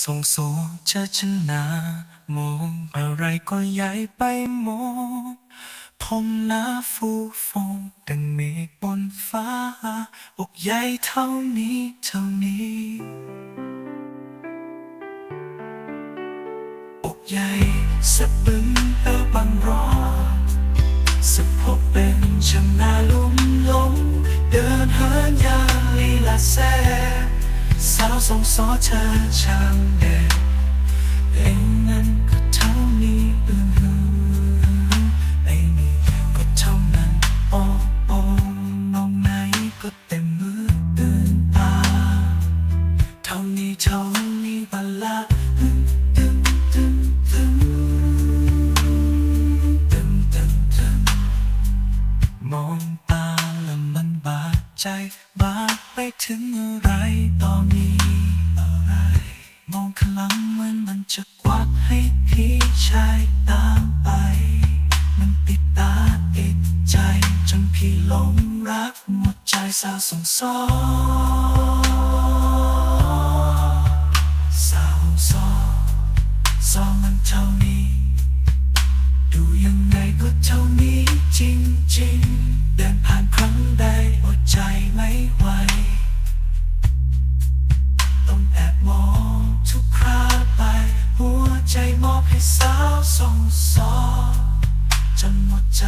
ส่งโซเจอชนามองอะไรก็ใหญ่ไปหมดผมหนาฟูฟงดังเมฆบนฟ้า อกใหญ่เท่านี้เท่านี้ อกใหญ่สะบึงเออบังรอสะพบเป็นชำนาลุ่มลง เดินเหินยางลีลาแซ สาวทรงสอเธอช่างเด็ดเองนั้นก็เท่านี้อือหือไอ้นี่ก็เท่านั้นโอ้โอ้มองไหนก็เต็มมือตื่นตาเท่านี้เท่านี้บัลลาตึมตึมตึมตึมตึมตึมมองตาแล้วมันบาดใจบาดไปถึงอะไรตอนนี้ ชามันติดตาติดใจ จนพี่หลงรักหมดใจสาวสงสารสาวสงสองมันเท่านี้ ดูยังไงก็เท่านี้จริงจริงเดินผ่านครั้งใดอดใจไม่ไหวต้องแอบมองทุกคราไป หัวใจมอบให้สาว ส่งสอจนหมดใจ